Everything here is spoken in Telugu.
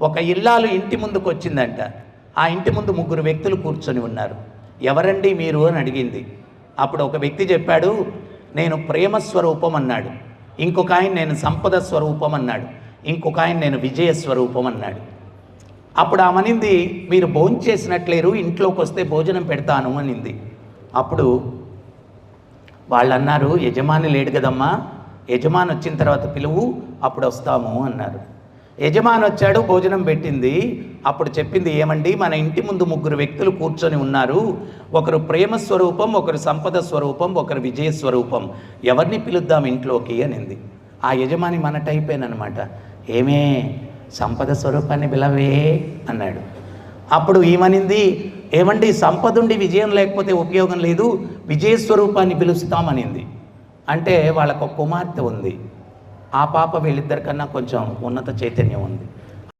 ఒక ఇల్లాలు ఇంటి ముందుకు వచ్చిందంట. ఆ ఇంటి ముందు ముగ్గురు వ్యక్తులు కూర్చొని ఉన్నారు. ఎవరండి మీరు అని అడిగింది. అప్పుడు ఒక వ్యక్తి చెప్పాడు నేను ప్రేమ స్వరూపం అన్నాడు. ఇంకొక ఆయన నేను సంపద స్వరూపం అన్నాడు. ఇంకొక ఆయన నేను విజయ స్వరూపం అన్నాడు. అప్పుడు ఆమెనింది మీరు భోజనం చేసినట్లేరు ఇంట్లోకి వస్తే భోజనం పెడతాను అనింది. అప్పుడు వాళ్ళు అన్నారు యజమాని లేడు కదమ్మా యజమాని వచ్చిన తర్వాత పిలువు అప్పుడు వస్తాము అన్నారు. యజమాని వచ్చాడు భోజనం పెట్టింది. అప్పుడు చెప్పింది ఏమండి మన ఇంటి ముందు ముగ్గురు వ్యక్తులు కూర్చొని ఉన్నారు. ఒకరు ప్రేమ స్వరూపం ఒకరు సంపద స్వరూపం ఒకరు విజయ స్వరూపం. ఎవరిని పిలుద్దాం ఇంట్లోకి అనింది. ఆ యజమాని మన టైపేనమాట ఏమే సంపద స్వరూపాన్ని పిలవే అన్నాడు. అప్పుడు ఏమనింది ఏమండి సంపదుండి విజయం లేకపోతే ఉపయోగం లేదు విజయ స్వరూపాన్ని పిలుస్తామనింది. అంటే వాళ్ళకు కుమార్తె ఉంది. ఆ పాప వీళ్ళిద్దరికన్నా కొంచెం ఉన్నత చైతన్యం ఉంది.